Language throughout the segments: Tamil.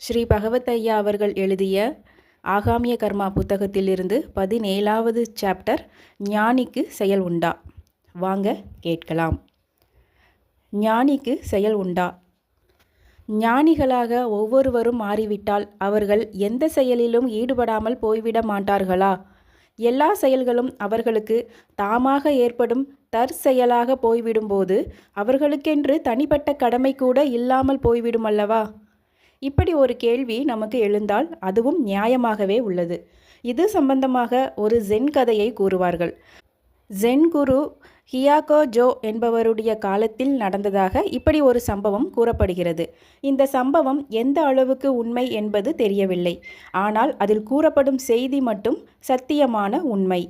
ஸ்ரீ பகவத் ஐயா அவர்கள் எழுதிய ஆகாமிய கர்மா புத்தகத்திலிருந்து பதினேழாவது சாப்டர் ஞானிக்கு செயல் உண்டா? வாங்க கேட்கலாம். ஞானிக்கு செயல் உண்டா? ஞானிகளாக ஒவ்வொருவரும் மாறிவிட்டால் அவர்கள் எந்த செயலிலும் ஈடுபடாமல் போய்விட மாட்டார்களா? எல்லா செயல்களும் அவர்களுக்கு தாமாக ஏற்படும் தற்செயலாக போய்விடும்போது அவர்களுக்கென்று தனிப்பட்ட கடமை கூட இல்லாமல் போய்விடும் அல்லவா? இப்படி ஒரு கேள்வி நமக்கு எழுந்தால் அதுவும் நியாயமாகவே உள்ளது. இது சம்பந்தமாக ஒரு ஜென் கதையை கூறுவார்கள். ஜென் குரு ஹியாகோ ஜோ என்பவருடைய காலத்தில் நடந்ததாக இப்படி ஒரு சம்பவம் கூறப்படுகிறது. இந்த சம்பவம் எந்த அளவுக்கு உண்மை என்பது தெரியவில்லை. ஆனால் அதில் கூறப்படும் செய்தி மட்டும் சத்தியமான உண்மை.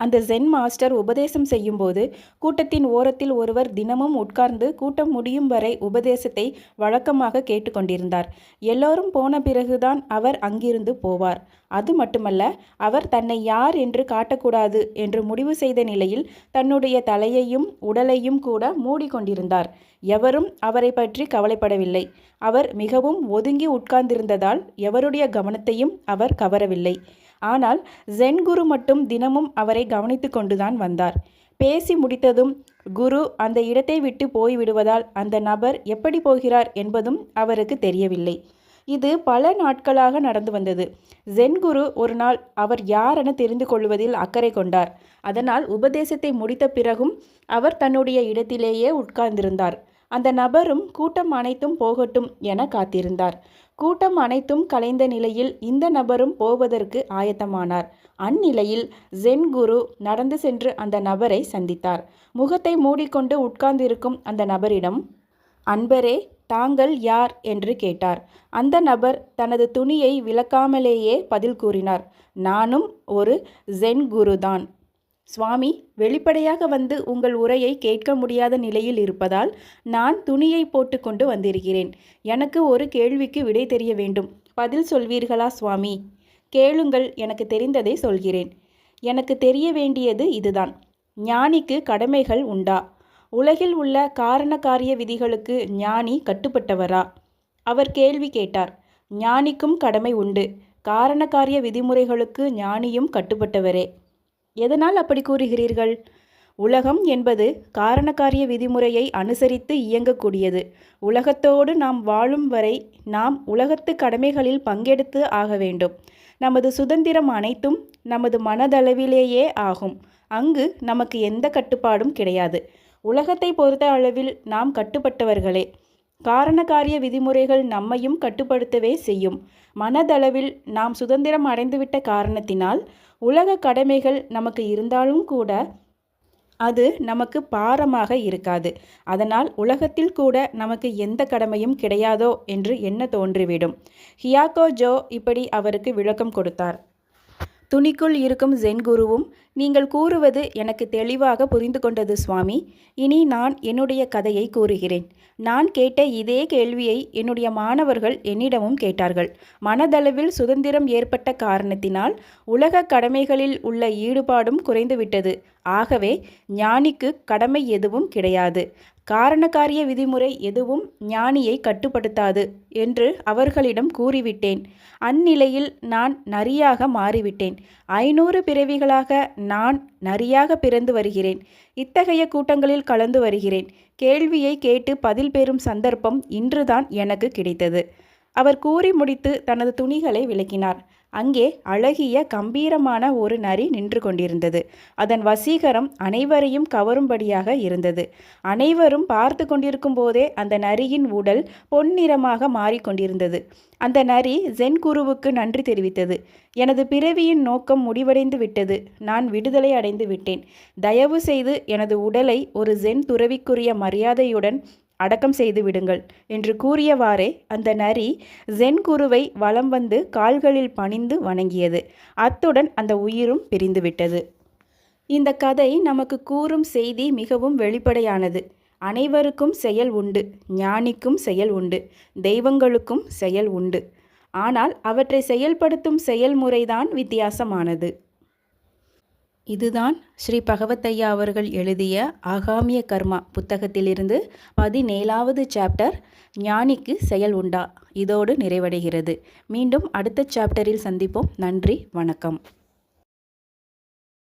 அந்த ஜென் மாஸ்டர் உபதேசம் செய்யும்போது கூட்டத்தின் ஓரத்தில் ஒருவர் தினமும் உட்கார்ந்து கூட்டம் முடியும் வரை உபதேசத்தை வழக்கமாக கேட்டுக்கொண்டிருந்தார். எல்லோரும் போன பிறகுதான் அவர் அங்கிருந்து போவார். அது மட்டுமல்ல அவர் தன்னை யார் என்று காட்டக்கூடாது என்று முடிவு செய்த நிலையில் தன்னுடைய தலையையும் உடலையும் கூட மூடிக்கொண்டிருந்தார். எவரும் அவரை பற்றி கவலைப்படவில்லை. அவர் மிகவும் ஒதுங்கி உட்கார்ந்திருந்ததால் எவருடைய கவனத்தையும் அவர் கவரவில்லை. ஆனால் ஜென் குரு மட்டும் தினமும் அவரை கவனித்து கொண்டுதான் வந்தார். பேசி முடித்ததும் குரு அந்த இடத்தை விட்டு போய்விடுவதால் அந்த நபர் எப்படி போகிறார் என்பதும் அவருக்கு தெரியவில்லை. இது பல நாட்களாக நடந்து வந்தது. ஜென் குரு ஒரு நாள் அவர் யாரென தெரிந்து கொள்வதில் அக்கறை கொண்டார். அதனால் உபதேசத்தை முடித்த பிறகும் அவர் தன்னுடைய இடத்திலேயே உட்கார்ந்திருந்தார். அந்த நபரும் கூட்டம் அனைத்தும் போகட்டும் என காத்திருந்தார். கூட்டம் அனைத்தும் கலைந்த நிலையில் இந்த நபரும் போவதற்கு ஆயத்தமானார். அந்நிலையில் ஜென் குரு நடந்து சென்று அந்த நபரை சந்தித்தார். முகத்தை மூடிக்கொண்டு உட்கார்ந்திருக்கும் அந்த நபரிடம் அன்பரே தாங்கள் யார்? என்று கேட்டார். அந்த நபர் தனது துணியை விளக்காமலேயே பதில் கூறினார். நானும் ஒரு ஜென் குருதான். சுவாமி வெளிப்படையாக வந்து உங்கள் உரையை கேட்க முடியாத நிலையில் இருப்பதால் நான் துணியை போட்டுக்கொண்டு வந்திருக்கிறேன். எனக்கு ஒரு கேள்விக்கு விடை தெரிய வேண்டும். பதில் சொல்வீர்களா சுவாமி? கேளுங்கள் எனக்கு தெரிந்ததை சொல்கிறேன். எனக்கு தெரிய வேண்டியது இதுதான். ஞானிக்கு கடமைகள் உண்டா? உலகில் உள்ள காரணக்காரிய விதிகளுக்கு ஞானி கட்டுப்பட்டவரா? அவர் கேள்வி கேட்டார். ஞானிக்கும் கடமை உண்டு. காரணக்காரிய விதிமுறைகளுக்கு ஞானியும் கட்டுப்பட்டவரே. எதனால் அப்படி கூறுகிறீர்கள்? உலகம் என்பது காரணக்காரிய விதிமுறையை அனுசரித்து இயங்கக்கூடியது. உலகத்தோடு நாம் வாழும் வரை நாம் உலகத்து கடமைகளில் பங்கெடுத்து ஆக வேண்டும். நமது சுதந்திரம் அனைத்தும் நமது மனதளவிலேயே ஆகும். அங்கு நமக்கு எந்த கட்டுப்பாடும் கிடையாது. உலகத்தை பொறுத்த அளவில் நாம் கட்டுப்பட்டவர்களே. காரணகாரிய விதிமுறைகள் நம்மையும் கட்டுப்படுத்தவே செய்யும். மனதளவில் நாம் சுதந்திரம் அடைந்துவிட்ட காரணத்தினால் உலக கடமைகள் நமக்கு இருந்தாலும் கூட அது நமக்கு பாரமாக இருக்காது. அதனால் உலகத்தில் கூட நமக்கு எந்த கடமையும் கிடையாதோ என்று எண்ண தோன்றிவிடும். ஹியாக்கோ ஜோ இப்படி அவருக்கு விளக்கம் கொடுத்தார். துணிக்குள் இருக்கும் ஜென் குருவும் நீங்கள் கூறுவது எனக்கு தெளிவாக புரிந்து கொண்டது சுவாமி. இனி நான் என்னுடைய கதையை கூறுகிறேன். நான் கேட்ட இதே கேள்வியை என்னுடைய மாணவர்கள் என்னிடமும் கேட்டார்கள். மனதளவில் சுதந்திரம் ஏற்பட்ட காரணத்தினால் உலக கடமைகளில் உள்ள ஈடுபாடும் குறைந்துவிட்டது. ஆகவே ஞானிக்கு கடமை எதுவும் கிடையாது. காரணக்காரிய விதிமுறை எதுவும் ஞானியை கட்டுப்படுத்தாது என்று அவர்களிடம் கூறிவிட்டேன். அந்நிலையில் நான் நரியாக மாறிவிட்டேன். ஐநூறு பிறவிகளாக நான் நரியாக பிறந்து வருகிறேன். இத்தகைய கூட்டங்களில் கலந்து வருகிறேன். கேள்வியை கேட்டு பதில் பெறும் சந்தர்ப்பம் இன்றுதான் எனக்கு கிடைத்தது. அவர் கூறி முடித்து தனது துணிகளை விளக்கினார். அங்கே அழகிய கம்பீரமான ஒரு நரி நின்று கொண்டிருந்தது. அதன் வசீகரம் அனைவரையும் கவரும்படியாக இருந்தது. அனைவரும் பார்த்து கொண்டிருக்கும் போதே அந்த நரியின் உடல் பொன்னிறமாக மாறிக்கொண்டிருந்தது அந்த நரி ஜென் குருவுக்கு நன்றி தெரிவித்தது. எனது பிறவியின் நோக்கம் முடிவடைந்து விட்டது. நான் விடுதலை அடைந்து விட்டேன். தயவு செய்து எனது உடலை ஒரு ஜென் துறவிக்குரிய மரியாதையுடன் அடக்கம் செய்து விடுங்கள் என்று கூறியவாறே அந்த நரி ஜென் குருவை வலம் வந்து கால்களில் பணிந்து வணங்கியது. அத்துடன் அந்த உயிரும் பிரிந்துவிட்டது. இந்த கதை நமக்கு கூறும் செய்தி மிகவும் வெளிப்படையானது. அனைவருக்கும் செயல் உண்டு ஞானிக்கும் செயல் உண்டு தெய்வங்களுக்கும் செயல் உண்டு. ஆனால் அவற்றை செயல்படுத்தும் செயல்முறைதான் வித்தியாசமானது. இதுதான் ஸ்ரீ பகவத்தையா அவர்கள் எழுதிய ஆகாமிய கர்மா புத்தகத்திலிருந்து பதினேழாவது சாப்டர் ஞானிக்கு செயல் உண்டா? இதோடு நிறைவடைகிறது. மீண்டும் அடுத்த சாப்டரில் சந்திப்போம். நன்றி வணக்கம்.